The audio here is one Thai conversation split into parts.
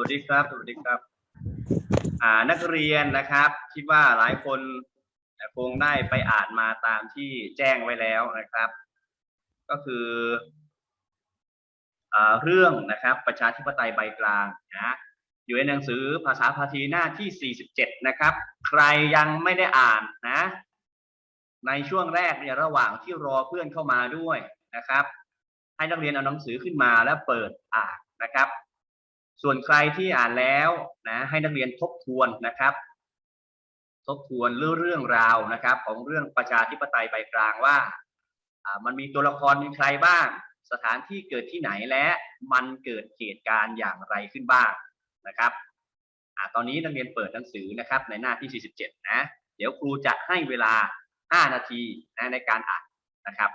วัสดีครับ สวัสดีครับ อ่านักเรียนนะครับคิดว่าหลายคนคงได้ไปอ่านมาตามที่แจ้งไว้แล้วนะครับ ก็คืออเรื่องนะครับ ประชาธิปไตยใบกลางนะอยู่ในหนังสือภาษาพาทีหน้าที่ 47 นะครับ ใครยังไม่ได้อ่านนะ ในช่วงแรกเนี่ยระหว่างที่รอเพื่อนเข้ามาด้วยนะครับ ให้นักเรียนเอาหนังสือขึ้นมาแล้วเปิดอ่านนะครับ ส่วนใครที่อ่านแล้วนะให้นักเรียนทบทวนนะครับ ทบทวนเรื่องเรื่องราวนะครับ ของเรื่องประชาธิปไตยใบกลางว่ามันมีตัวละครมีใครบ้าง สถานที่เกิดที่ไหนและมันเกิดเหตุการณ์อย่างไรขึ้นบ้างนะครับอตอนนี้นักเรียนเปิดหนังสือนะครับ ในหน้าที่ 47 นะ เดี๋ยวครูจะให้เวลา 5 นาทีนะในการอ่านนะครับ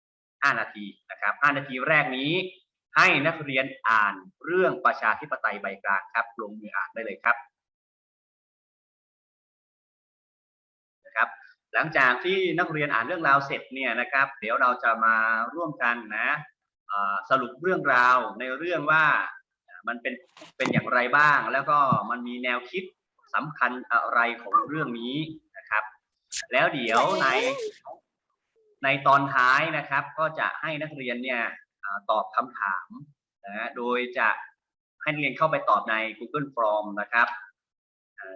5 นาทีนะครับ 5 นาทีแรกนี้ ให้นักเรียนอ่านเรื่องประชาธิปไตยใบกลางครับ ลงมืออ่านได้เลยครับนะครับ หลังจากที่นักเรียนอ่านเรื่องราวเสร็จเนี่ยนะครับ เดี๋ยวเราจะมาร่วมกันนะสรุปเรื่องราวในเรื่องว่ามันเป็นเป็นอย่างไรบ้าง แล้วก็มันมีแนวคิดสำคัญอะไรของเรื่องนี้นะครับ แล้วเดี๋ยวในในตอนท้ายนะครับ ก็จะให้นักเรียนเนี่ย ตอบคำถามนะโดยจะให้นักเรียนเข้าไปตอบใน Google Form นะครับ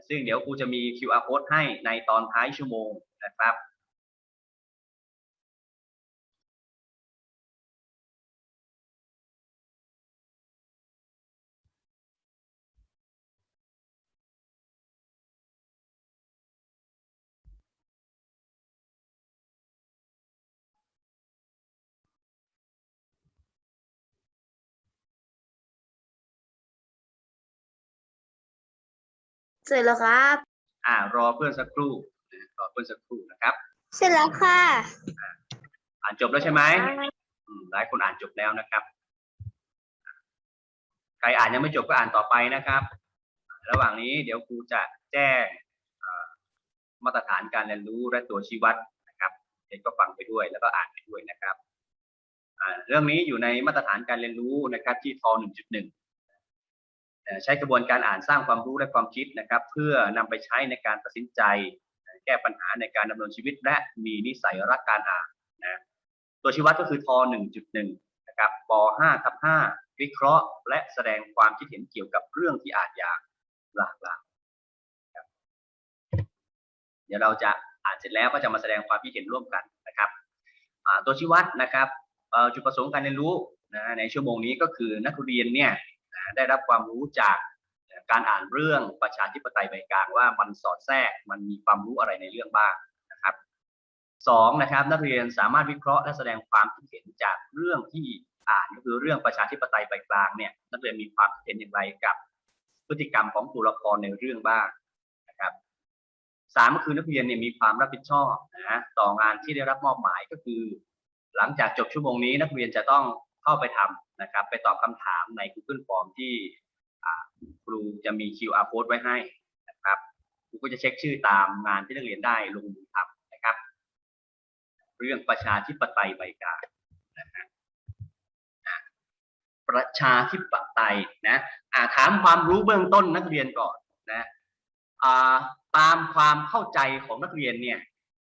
ซึ่งเดี๋ยวครูจะมี QR code ให้ในตอนท้ายชั่วโมงนะครับ เสร็จแล้วครับ อ่ารอเพื่อนสักครู่นะรอเพื่อนสักครู่นะครับเสร็จแล้วค่ะ อ่านจบแล้วใช่ไหมอืมหลายคนอ่านจบแล้วนะครับ ใครอ่านยังไม่จบก็อ่านต่อไปนะครับ ระหว่างนี้เดี๋ยวครูจะแจ้งเอ่อมาตรฐานการเรียนรู้และตัวชี้วัดนะครับเด็กก็ฟังไปด้วยแล้วก็อ่านไปด้วยนะครับอ่าเรื่องนี้อยู่ในมาตรฐานการเรียนรู้นะครับที่ท1.1เอ่อ ใช้กระบวนการอ่านสร้างความรู้และความคิดนะครับ เพื่อนำไปใช้ในการตัดสินใจ แก้ปัญหาในการดำเนินชีวิต และมีนิสัยรักการอ่านนะตัวชี้วัดก็คือท1.1นะครับป5ทับ5วิเคราะห์ และแสดงความคิดเห็นเกี่ยวกับเรื่องที่อ่านอย่างหลากหลายเดี๋ยวเราจะอ่านเสร็จแล้วก็จะมาแสดงความคิดเห็นร่วมกันนะครับตัวชี้วัดนะครับจุดประสงค์การเรียนรู้นะในชั่วโมงนี้ก็คือนักเรียนเนี่ย ได้รับความรู้จากการอ่านเรื่องประชาธิปไตยใบกลางว่ามันสอดแทรกมันมีความรู้อะไรในเรื่องบ้างนะครับสองนะครับนักเรียนสามารถวิเคราะห์และแสดงความคิดเห็นจากเรื่องที่อ่านก็คือเรื่องประชาธิปไตยใบกลางเนี่ยนักเรียนมีความคิดเห็นอย่างไรกับ พฤติกรรมของตัวละครในเรื่องบ้างนะครับสามก็คือนักเรียนเนี่ยมีความรับผิดชอบนะต่องานที่ได้รับมอบหมายก็คือ หลังจากจบชั่วโมงนี้นักเรียนจะต้อง เข้าไปทำนะครับ ไปตอบคำถามใน Google Form ที่ครูจะมี QR code ไว้ให้นะครับครูก็จะเช็คชื่อตามงานที่นักเรียนได้ลงมือทำนะครับ เรื่องประชาธิปไตยใบกานะฮะประชาธิปไตยนะถามความรู้เบื้องต้นนักเรียนก่อนนะตามความเข้าใจของนักเรียนเนี่ย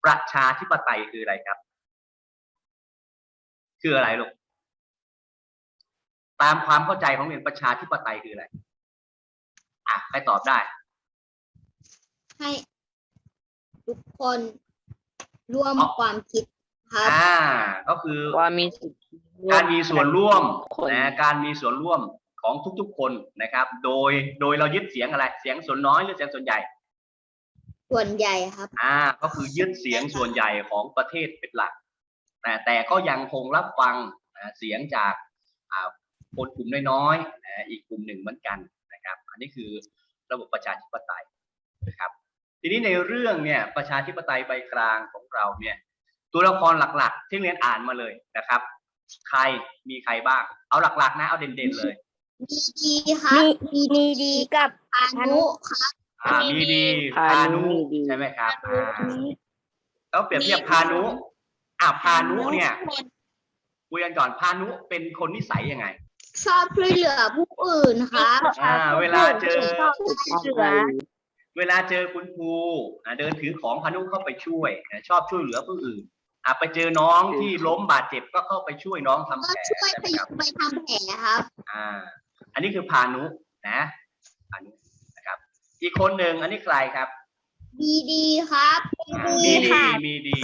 ประชาธิปไตยคืออะไรครับ คืออะไรลูก ตามความเข้าใจของเรียนประชาธิปไตยคืออะไร อะใครตอบได้ ให้ทุกคนร่วมอ๋อความคิดครับอ่า ก็คือว่ามีสิทธิการมีส่วนร่วมคนนะการมีส่วนร่วมของทุกๆคนนะครับ โดยโดยเรายึดเสียงอะไร เสียงส่วนน้อยหรือเสียงส่วนใหญ่ ส่วนใหญ่ครับ อ่า ก็คือยึดเสียงส่วนใหญ่ของประเทศเป็นหลักแต่แต่ก็ยังคงรับฟังนะเสียงจากอ่า คนกลุ่มน้อยๆนะอีกกลุ่มหนึ่งเหมือนกันนะครับ อันนี้คือระบบประชาธิปไตยนะครับ ทีนี้ในเรื่องเนี่ยประชาธิปไตยใบกลางของเราเนี่ยตัวละครหลักๆ ที่เรียนอ่านมาเลยนะครับ ใครมีใครบ้าง เอาหลักๆ นะ เอาเด่นๆเลยมีดีครับมีมีดีกับพานุครับอ่ามีดีพานุใช่ไหมครับอ่าแล้วเปรียบเทียบพานุอ่าพานุเนี่ยคุยกันก่อนพานุเป็นคนนิสัยยังไง ชอบช่วยเหลือผู้อื่นครับ อ่า เวลาเจอเหลือเวลาเจอคุณครูอ่าเดินถือของพานุเข้าไปช่วยนะชอบช่วยเหลือผู้อื่นอะไปเจอน้องที่ล้มบาดเจ็บก็เข้าไปช่วยน้องทำก็แผลช่วยใช่พไหมคยุรับงไปทำแผลครับ อ่า อันนี้คือพานุนะพานุนะครับ อีกคนหนึ่งอันนี้ใครครับดีดีครับอ่ามีดี มีดี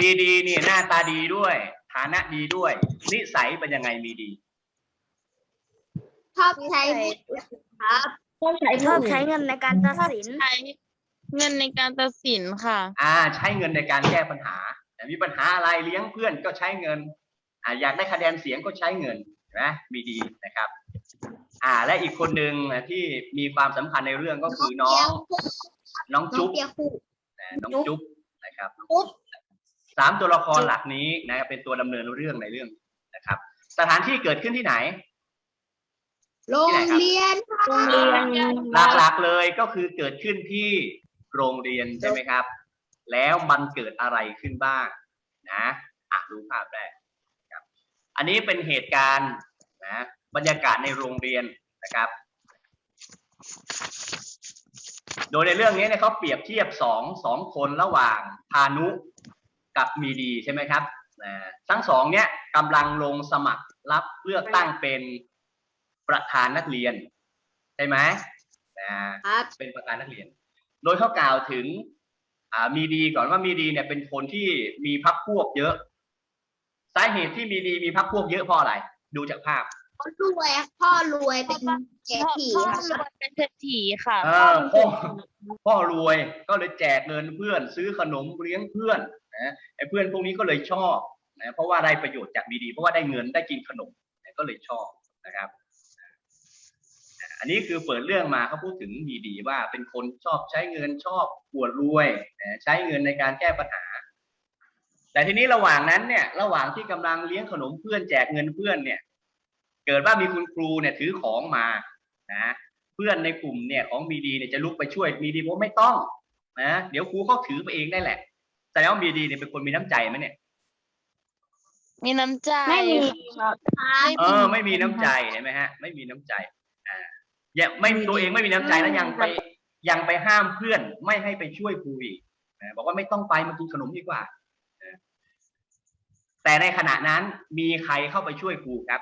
มีดีนี่หน้าตาดีด้วย ฐานะดีด้วย นิสัยเป็นยังไงมีดี ชอบใช้ครับชอบใช้เงินในการตัดสิน ใช้เงินในการตัดสินค่ะ อ่า ใช้เงินในการแก้ปัญหาแต่มีปัญหาอะไรเลี้ยงเพื่อนก็ใช้เงิน อ่าอยากได้คะแนนเสียงก็ใช้เงินนะมีดีนะครับ อ่า และอีกคนหนึ่งอะที่มีความสำคัญในเรื่องก็คือน้อง น้องน้องจุ๊บเปียคู่นะน้องจุ๊บนะครับจุ๊บสามตัวละครหลักนี้นะครับเป็นตัวดำเนินเรื่องในเรื่องนะครับ สถานที่เกิดขึ้นที่ไหน โรงเรียนโรงเรียนหลักๆเลยก็คือเกิดขึ้นที่โรงเรียนใช่ไหมครับ แล้วมันเกิดอะไรขึ้นบ้างนะอะดูภาพแรกครับ อันนี้เป็นเหตุการณ์นะบรรยากาศในโรงเรียนนะครับ โดยในเรื่องนี้เนี่ยเขาเปรียบเทียบสองสองคนระหว่างพานุกับมีดีใช่ไหมครับนะทั้งสองเนี่ยกำลังลงสมัครรับเลือกตั้งเป็น ประธานนักเรียนใช่ไหมนะครับเป็นประธานนักเรียน โดยเขากล่าวถึงอ่ามีดีก่อนว่ามีดีเนี่ยเป็นคนที่มีพักพวกเยอะ สาเหตุที่มีดีมีพักพวกเยอะเพราะอะไร ดูจากภาพพ่อรวยพ่อรวยเป็นเศรษพ่อฐีพ่อครรับวยเป็นเศรษฐีค่ะเออพ่อพ่อรวยก็เลยแจกเงินเพื่อน ซื้อขนมเลี้ยงเพื่อนนะไอ้เพื่อนพวกนี้ก็เลยชอบนะเพราะว่าได้ประโยชน์จากมีดี เพราะว่าได้เงินได้กินขนมนะก็เลยชอบนะครับ อะอันนี้คือเปิดเรื่องมาเขาพูดถึงมีดีว่าเป็นคนชอบใช้เงินชอบปวดรวยนะใช้เงินในการแก้ปัญหา แต่ทีนี้ระหว่างนั้นเนี่ยระหว่างที่กำลังเลี้ยงขนมเพื่อนแจกเงินเพื่อนเนี่ย เกิดว่ามีคุณครูเนี่ยถือของมานะเพื่อนในกลุ่มเนี่ยของมีดีเนี่ยจะลุกไปช่วยมีดีบอกว่าไม่ต้องนะเดี๋ยวครูเขาถือไปเองได้แหละแต่แล้วามีดีเนี่ยเป็นคนมีน้ำใจไหมเนี่ยมีน้ำใจไม่มีค่ะครับเออ ไม่มีน้ำใจเห็นไหมฮะ ไม่มีน้ำใจ อ่าอย่าไม่ตัวเองไม่มีน้ำใจแล้วยังไปยังไปห้ามเพื่อนไม่ให้ไปช่วยครูอีกนะบอกว่าไม่ต้องไปมากินขนมดีกว่านะแต่ในขณะนั้นมีใครเข้าไปช่วยครูครับ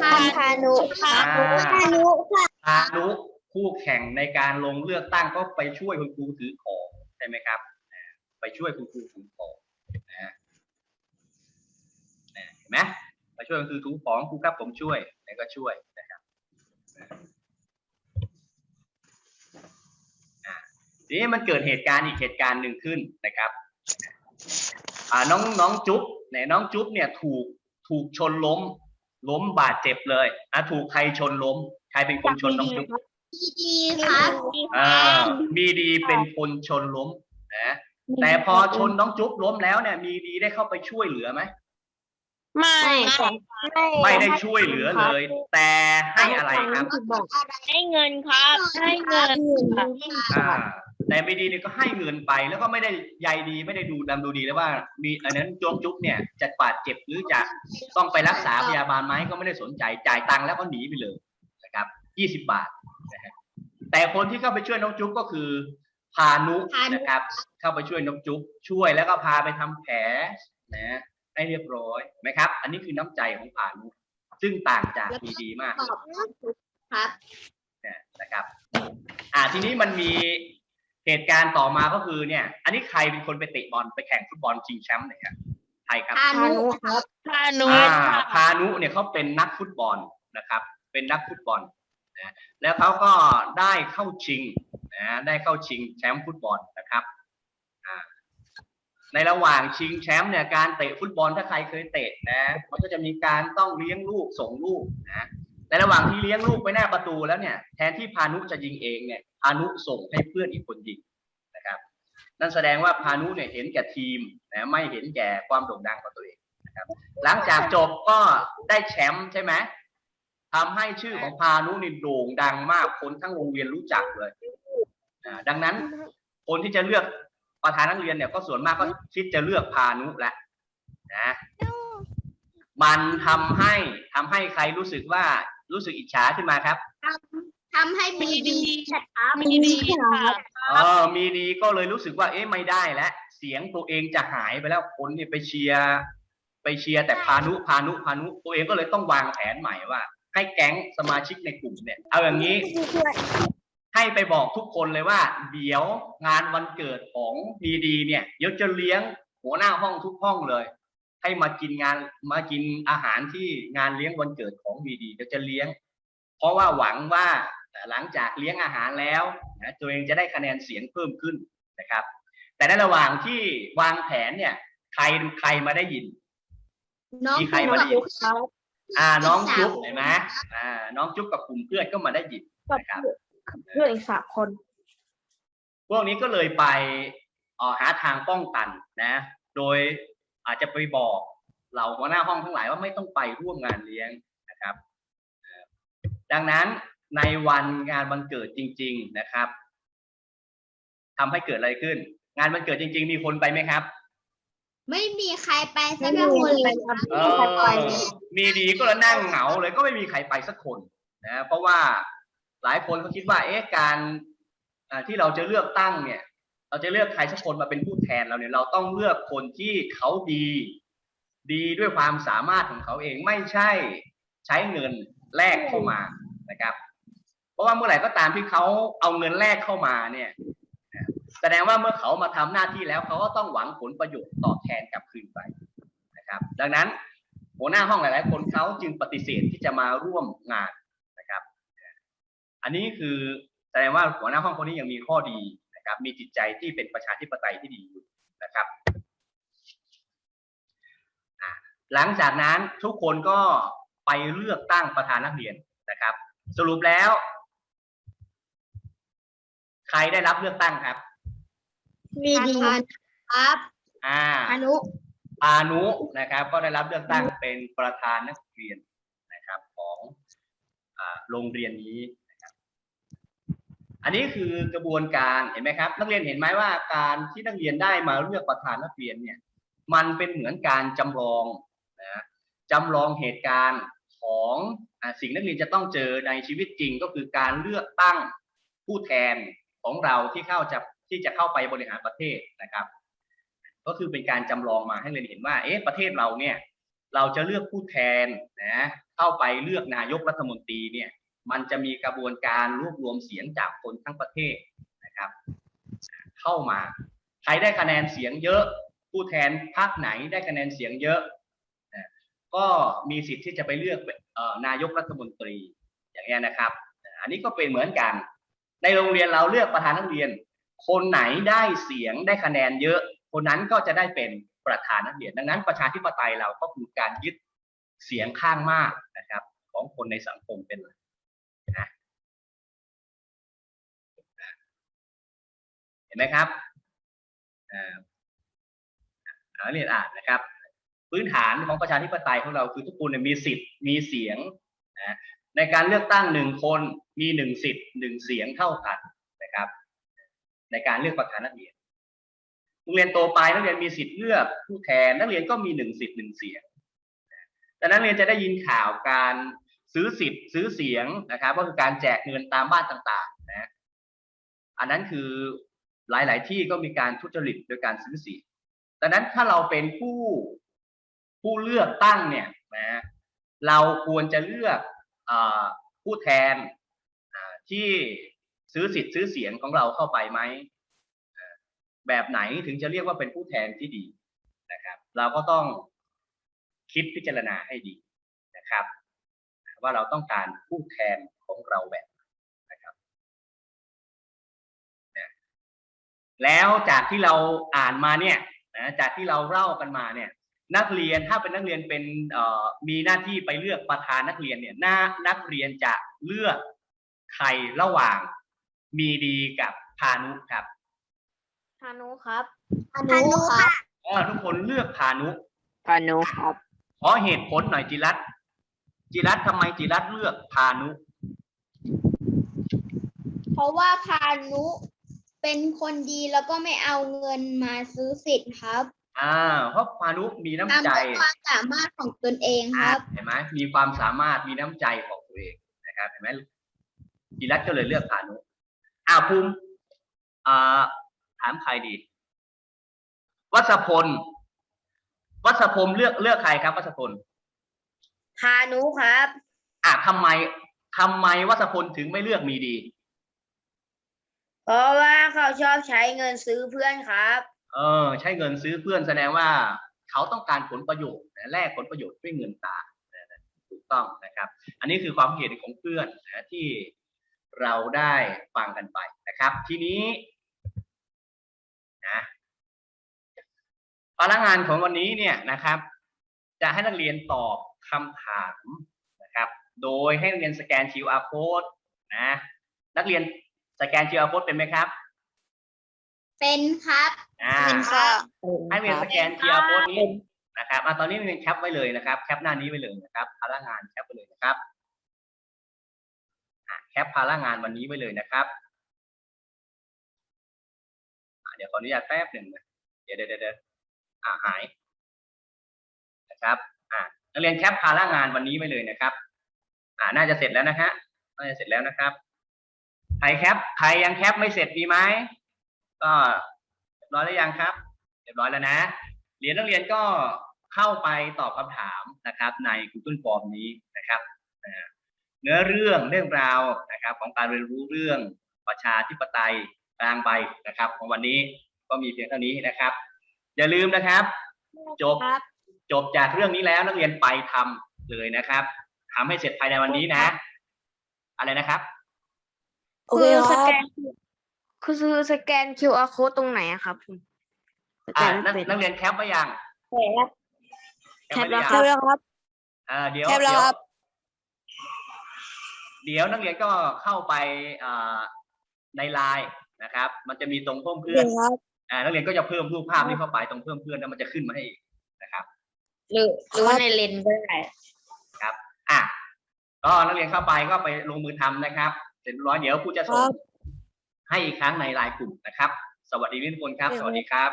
พาพานุพานุพานุค่ะพานุคู่แข่งในการลงเลือกตั้งก็ไปช่วยคุณครูถือของใช่ไหมครับอ่าไปช่วยคุณครูถือของนะนะเห็นไหมไปช่วยคุณครูถือของครูครับผมช่วยแล้วก็ช่วยนะครับอ่า ทีนี้มันเกิดเหตุการณ์อีกเหตุการณ์หนึ่งขึ้นนะครับอ่าน้องน้องจุ๊บเนี่ยน้องจุ๊บเนี่ยถูกถูกชนล้ม ล้มบาดเจ็บเลยอะถูกใครชนล้ม ใครเป็นคนชนน้องจุ๊บดีดีครับอ่ามีดีเป็นคนชนล้มนะแต่พอชนน้องจุ๊บล้มแล้วเนี่ย มีดีได้เข้าไปช่วยเหลือไหม ไม่ค่ะไม่ได้ช่วยเหลือเลย แต่ให้อะไรครับ ให้เงินครับให้เงินค่ะอ่าแต่มีดีเนี่ยก็ให้เงินไปแล้วก็ไม่ได้ใยดีไม่ได้ดูดำดูดีแล้วว่า มีอันนั้นจวงจุ๊บเนี่ยจะบาดเจ็บหรือจะต้องไปรักษาพยาบาลไหมก็ไม่ได้สนใจจ่ายตังค์แล้วก็หนีไปเลยนะครับยี่สิบบาทนะฮะแต่คนที่เข้าไปช่วยน้องจุ๊บก็คือ พานุพานุนะครับ เข้าไปช่วยน้องจุ๊บช่วยแล้วก็พาไปทำแผลนะ ให้เรียบร้อยไหมครับ อันนี้คือน้ำใจของพานุซึ่งต่างจากมีดีมากตอบครับเนี่ยนะครับอ่าทีนี้มันมีเหตุการณ์ต่อมาก็คือเนี่ย อันนี้ใครเป็นคนไปเตะบอลไปแข่งฟุตบอลชิงแชมป์เนี่ยครับใครครับพานุครับพานุอ่าค่ะพานุเนี่ยเขาเป็นนักฟุตบอลนะครับ เป็นนักฟุตบอลนะแล้วเขาก็ได้เข้าชิงนะได้เข้าชิงแชมป์ฟุตบอลนะครับอ่า ในระหว่างชิงแชมป์เนี่ยการเตะฟุตบอลถ้าใครเคยเตะนะมันก็จะมีการต้องเลี้ยงลูกส่งลูกนะในระหว่างที่เลี้ยงลูกไปหน้าประตูแล้วเนี่ยแทนที่พานุจะยิงเองเนี่ยพานุส่งให้เพื่อนอีกคนยิงนะครับ นั่นแสดงว่าพานุเนี่ยเห็นแก่ทีมนะไม่เห็นแก่ความโด่งดังของตัวเองนะครับ หลังจากจบก็ได้แชมป์ใช่ไหมทำให้ชื่อของพานุนี่โด่งดังมากคนทั้งโรงเรียนรู้จักเลยอ่าดังนั้นคนที่จะเลือก ประธานนักเรียนเนี่ยก็ส่วนมากก็คิดจะเลือกพานุแหละนะมันทำให้ทำให้ใครรู้สึกว่ารู้สึกอิจฉาขึ้นมาครับทำให้มีดีครับมีดีค่ะเออมีดีก็เลยรู้สึกว่า เอ๊ะไม่ได้แล้วเสียงตัวเองจะหายไปแล้วคนเนี่ยไปเชียร์ไปเชียร์แต่พานุพานุพานุตัวเองก็เลยต้องวางแผนใหม่ว่า ให้แก๊งสมาชิกในกลุ่มเนี่ย เอาอย่างนี้ ให้ไปบอกทุกคนเลยว่า เดี๋ยวงานวันเกิดของดีดีเนี่ยเดี๋ยวจะเลี้ยงหัวหน้าห้องทุกห้องเลย ให้มากินงานมากินอาหารที่งานเลี้ยงวันเกิดของดีดีเดี๋ยวจะเลี้ยง เพราะว่าหวังว่าหลังจากเลี้ยงอาหารแล้วนะตัวเองจะได้คะแนนเสียงเพิ่มขึ้นนะครับ แต่ในระหว่างที่วางแผนเนี่ยใครใครมาได้ยินน้องมีใครมาได้ยินเขาอ่าน้องจุ๊บเห็นไหมอ่า น้องจุ๊บกับกลุ่มเพื่อนก็มาได้ยินนะครับ เพื่อนอีกสามคน พวกนี้ก็เลยไปเอ่อหาทางป้องกันนะ โดยอาจจะไปบอกเหล่าหัวหน้าห้องทั้งหลายว่าไม่ต้องไปร่วมงานเลี้ยงนะครับเอ่อดังนั้นในวันงานวันเกิดจริง ๆนะครับทำให้เกิดอะไรขึ้น งานวันเกิดจริง ๆ มีคนไปไหมครับ ไม่มีใครไปสักคนเลยครับเออมีดีก็แล้วนั่งเหงาเลยก็ไม่มีใครไปสักคนนะ เพราะว่า หลายคนเขาคิดว่าเอ๊ะการที่เราจะเลือกตั้งเนี่ย เราจะเลือกใครสักคนมาเป็นผู้แทนเราเนี่ยเราต้องเลือกคนที่เขาดี ดีด้วยความสามารถของเขาเองไม่ใช่ใช้เงินแลกเข้ามานะครับ เพราะว่าเมื่อไหร่ก็ตามที่เขาเอาเงินแลกเข้ามาเนี่ยแสดงว่าเมื่อเขามาทำหน้าที่แล้วเขาก็ต้องหวังผลประโยชน์ตอบแทนกลับคืนไปนะครับ ดังนั้นหัวหน้าห้องหลาย ๆ คนเขาจึงปฏิเสธที่จะมาร่วมงาน อันนี้คือแสดงว่าหัวหน้าห้องคนนี้ยังมีข้อดีนะครับ มีจิตใจที่เป็นประชาธิปไตยที่ดีอยู่นะครับอะหลังจากนั้นทุกคนก็ไปเลือกตั้งประธานนักเรียนนะครับ สรุปแล้ว ใครได้รับเลือกตั้งครับ มีดีครับอ่าอนุพานุนะครับ ก็ได้รับเลือกตั้งเป็นประธานนักเรียนนะครับ ของอ่าโรงเรียนนี้นะครับ อันนี้คือกระบวนการเห็นไหมครับ นักเรียนเห็นไหมว่าการที่นักเรียนได้มาเลือกประธานนักเรียนเนี่ยมันเป็นเหมือนการจำลองนะจำลองเหตุการณ์ของอสิ่งนักเรียนจะต้องเจอในชีวิตจริงก็คือการเลือกตั้งผู้แทนของเราที่เข้าจะที่จะเข้าไปบริหารประเทศนะครับ ก็คือเป็นการจำลองมาให้เรียนเห็นว่าเอ๊ะประเทศเราเนี่ยเราจะเลือกผู้แทนนะเข้าไปเลือกนายกรัฐมนตรีเนี่ย มันจะมีกระบวนการรวบรวมเสียงจากคนทั้งประเทศนะครับ เข้ามา ใครได้คะแนนเสียงเยอะ ผู้แทนพรรคไหนได้คะแนนเสียงเยอะ ก็มีสิทธิ์ที่จะไปเลือกนายกรัฐมนตรีอย่างเงี้นะครับ อันนี้ก็เป็นเหมือนกัน ในโรงเรียนเราเลือกประธานนักเรียน คนไหนได้เสียงได้คะแนนเยอะ คนนั้นก็จะได้เป็นประธานนักเรียน ดังนั้นประชาธิปไตยเราก็คือการยึดเสียงข้างมากนะครับ ของคนในสังคมเป็นหลัก ห็นไหมครับอ่าอ่าเรียนอ่านนะครับ พื้นฐานของประชาธิปไตยของเราคือทุกคนมีสิทธิ์มีเสียงนะในการเลือกตั้งหนึ่งคนมีหนึ่งสิทธิ์หนึ่งเสียงเท่ากันนะครับ ในการเลือกประธานนักเรียนโรงเรียนโตไปนักเรียนมีสิทธิ์เลือกผู้แทนนักเรียนก็มีหนึ่งสิทธิ์หนึ่งเสียง แต่นักเรียนจะได้ยินข่าวการซื้อสิทธิ์ซื้อเสียงนะครับ ก็คือการแจกเงินตามบ้านต่าง ๆ นะ อันนั้นคือ หลาย ๆ ที่ก็มีการทุจริตโดยการซื้อเสียงดังนั้นถ้าเราเป็นผู้ผู้เลือกตั้งเนี่ยนะเราควรจะเลือกอผู้แทนที่ซื้อสิทธิ์ซื้อเสียงของเราเข้าไปไหมแบบไหนถึงจะเรียกว่าเป็นผู้แทนที่ดีนะครับ เราก็ต้องคิดพิจารณาให้ดีนะครับ ว่าเราต้องการผู้แทนของเราแบบ แล้วจากที่เราอ่านมาเนี่ยนะจากที่เราเล่ากันมาเนี่ยนักเรียนถ้าเป็นนักเรียนเป็นเอ่อมีหน้าที่ไปเลือกประธานนักเรียนเนี่ยหน้านักเรียนจะเลือกใครระหว่างมีดีกับพานุครับพานุครับอนุครับเออทุกคนเลือกพานุพานุครับขอเหตุผลหน่อยจิรัตน์จิรัตน์ทำไมจิรัตน์เลือกพานุ เพราะว่าพานุ เป็นคนดีแล้วก็ไม่เอาเงินมาซื้อสิทธิ์ครับอ่าเพราะพานุมีน้ำทำใจด้วยความสามารถของตนเองคอะรับ เห็นไหมมีความสามารถมีน้ำใจของตตัวเองนะครับเห็นไหมจิรัตน์ก็เลยเลือกพานุอ้าวภูมิอ่าถามใครดี วัชพล วัชพลเลือกเลือกใครครับ วัชพลพานุครับ อะทำไมทำไมวัชพลถึงไม่เลือกมีดี เพราะว่าเขาชอบใช้เงินซื้อเพื่อนครับ เออ ใช้เงินซื้อเพื่อนแสดงว่า เขาต้องการผลประโยชน์นะแลกผลประโยชน์ด้วยเงินตาถูกต้องนะครับ อันนี้คือความเห็นของเพื่อนนะที่เราได้ฟังกันไปนะครับ ทีนี้นะพลังงานของวันนี้เนี่ยนะครับ จะให้นักเรียนตอบคำถามนะครับ โดยให้นักเรียนสแกน QR code นะนักเรียน สแกน QR code เป็นไหมครับ เป็นครับ อ่าเป็นค่ะให้เรียนสแกน QR code นี้นะครับอะตอนนี้เรียนแคปไว้เลยนะครับ แคปหน้านี้ไว้เลยนะครับพลังงานแคปไว้เลยนะครับอะแคปพลังงานวันนี้ไว้เลยนะครับอะเดี๋ยวขออนุญาตแป๊บหนึ่งนะเดี๋ยวเดี๋ยวเดี๋ยวเดี๋ยวอ่าหายนะครับ อ่านักเรียนแคปพลังงานวันนี้ไว้เลยนะครับ อ่าน่าจะเสร็จแล้วนะฮะน่าจะเสร็จแล้วนะครับ ใครแคปใครยังแคปไม่เสร็จมีไหมก็เรียบร้อยแล้วยังครับ เรียบร้อยแล้วนะเรียนนักเรียนก็เข้าไปตอบคำถามนะครับ ใน Google Form นี้นะครับนะฮะเนื้อเรื่องเรื่องราวนะครับของการเรียนรู้เรื่องประชาธิปไตยกลางใบนะครับ ของวันนี้ก็มีเพียงเท่านี้นะครับ อย่าลืมนะครับ จบครับจบจากเรื่องนี้แล้วนักเรียนไปทำเลยนะครับทำให้เสร็จภายในวันนี้นะ อะไรนะครับ โอเคสแกนคือซื้อสแกน QR code ตรงไหนอะครับคุณสแกอ่านไม่นักเป็นนักเรียนแคปไว้ยังแคปแล้วไว้คหรือยังรับ อ่าเดี๋ยวแคปแล้วเดี๋ยวครับ เดี๋ยวนักเรียนก็เข้าไปอ่าในไลน์นะครับ มันจะมีตรงเพิ่มเพื่อนอ่านักเรียนก็จะเพิ่มรูปภาพนี้เข้าไปตรงเพิ่มเพื่อนแล้วมันจะขึ้นมาให้อีกนะครับหรือหรือว่าในเลนส์ก็ได้อะก็นักเรียนเข้าไปก็ไปลงมือทำนะครับ เสร็จเรียบร้อยเดี๋ยวครูจะส่งให้อีกครั้งในไลน์กลุ่มนะครับ สวัสดีทุกคนครับ สวัสดีครับ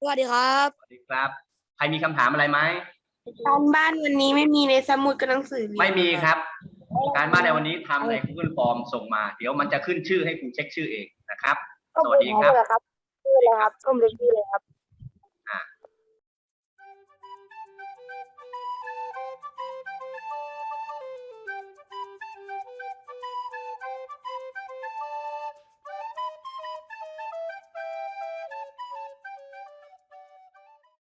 สวัสดีครับ สวัสดีครับ ใครมีคำถามอะไรไหมการบ้านวันนี้ไม่มีในสมุดกับหนังสือไม่มีครับ การบ้านในวันนี้ทำใน Google Form ส่งมา เดี๋ยวมันจะขึ้นชื่อให้ครูเช็คชื่อเองนะครับ สวัสดีครับครับชื่อเลยครับส้มเลยชื่อเลยครับ